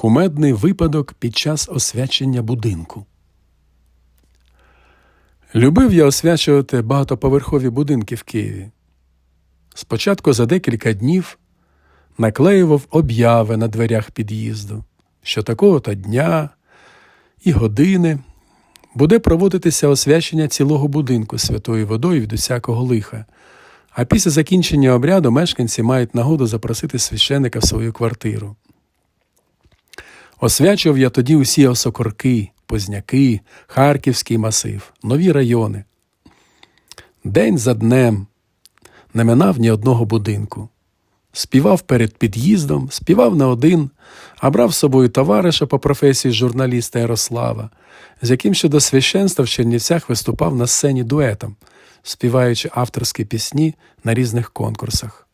Кумедний випадок під час освячення будинку. Любив я освячувати багатоповерхові будинки в Києві. Спочатку за декілька днів наклеював обяви на дверях під'їзду, що такого-то дня і години буде проводитися освячення цілого будинку святою водою від усякого лиха. А після закінчення обряду мешканці мають нагоду запросити священика в свою квартиру. Освячував я тоді усі осокорки, позняки, Харківський масив, нові райони. День за днем не минав ні одного будинку. Співав перед під'їздом, співав не один, а брав з собою товариша по професії журналіста Ярослава, з яким щодо священства в Чернівцях виступав на сцені дуетом, співаючи авторські пісні на різних конкурсах.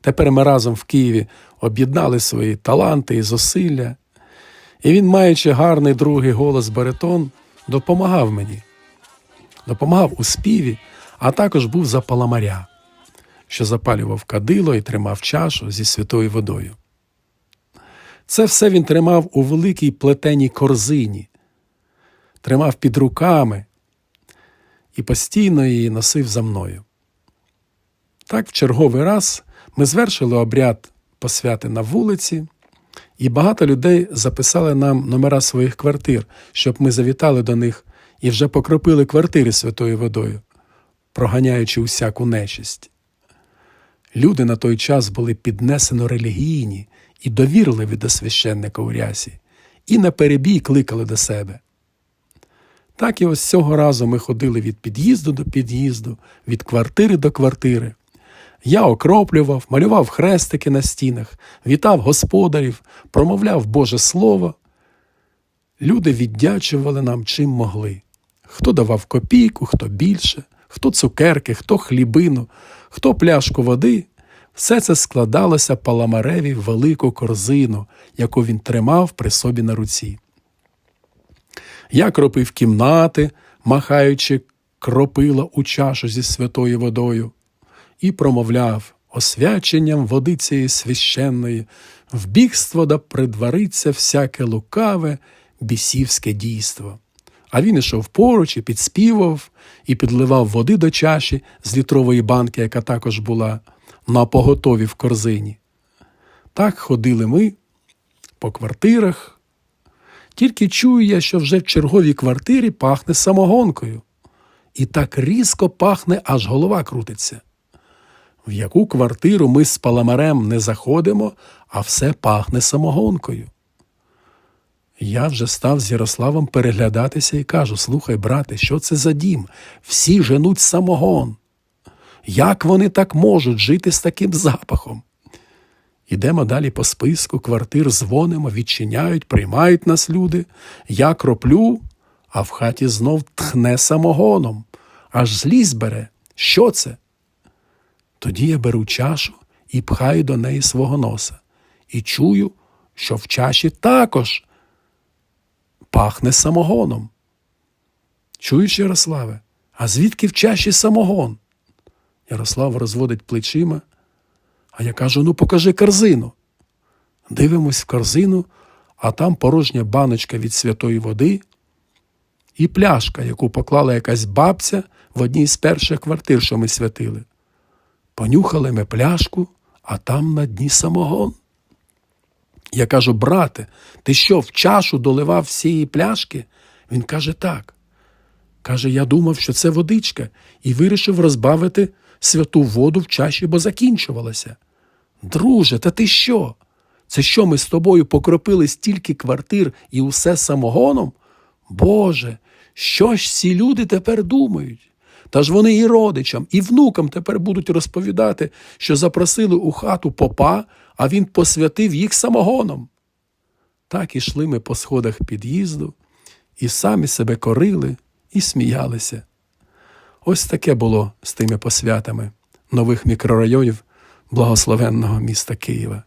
Тепер ми разом в Києві об'єднали свої таланти і зусилля, і він, маючи гарний другий голос баритон, допомагав мені, допомагав у співі, а також був за паламаря, що запалював кадило і тримав чашу зі святою водою. Це все він тримав у великій плетеній корзині, тримав під руками і постійно її носив за мною. Так, в черговий раз ми звершили обряд посвяти на вулиці, і багато людей записали нам номера своїх квартир, щоб ми завітали до них і вже покропили квартири святою водою, проганяючи усяку нечисть. Люди на той час були піднесено релігійні і довірливі до священника у рясі, і на перебій кликали до себе. Так і ось цього разу ми ходили від під'їзду до під'їзду, від квартири до квартири. Я окроплював, малював хрестики на стінах, вітав господарів, промовляв Боже Слово. Люди віддячували нам чим могли. Хто давав копійку, хто більше, хто цукерки, хто хлібину, хто пляшку води. Все це складалося паламареві в велику корзину, яку він тримав при собі на руці. Я кропив кімнати, махаючи кропила у чашу зі святою водою, і промовляв освяченням води цієї священної, в бігство да придвариться всяке лукаве, бісівське дійство. А він ішов поруч і підспівав, і підливав води до чаші з літрової банки, яка також була на поготові в корзині. Так ходили ми по квартирах. Тільки чую я, що вже в черговій квартирі пахне самогонкою. І так різко пахне, аж голова крутиться. В яку квартиру ми з паламарем не заходимо, а все пахне самогонкою. Я вже став з Ярославом переглядатися і кажу: слухай, брате, що це за дім? Всі женуть самогон. Як вони так можуть жити з таким запахом? Ідемо далі по списку, квартир дзвонимо, відчиняють, приймають нас люди. Я кроплю, а в хаті знов тхне самогоном. Аж злість бере. Що це? Тоді я беру чашу і пхаю до неї свого носа. І чую, що в чаші також пахне самогоном. Чуєш, Ярославе, а звідки в чаші самогон? Ярослав розводить плечима, а я кажу: ну покажи корзину. Дивимось в корзину, а там порожня баночка від святої води і пляшка, яку поклала якась бабця в одній з перших квартир, що ми святили. Понюхали ми пляшку, а там на дні самогон. Я кажу, брате, ти що, в чашу доливав всієї пляшки? Він каже, так. Каже, я думав, що це водичка, і вирішив розбавити святу воду в чаші, бо закінчувалася. Друже, та ти що? Це що ми з тобою покропили стільки квартир і усе самогоном? Боже, що ж ці люди тепер думають? Та ж вони і родичам, і внукам тепер будуть розповідати, що запросили у хату попа, а він посвятив їх самогоном. Так ішли ми по сходах під'їзду, і самі себе корили і сміялися. Ось таке було з тими посвятами нових мікрорайонів благословенного міста Києва.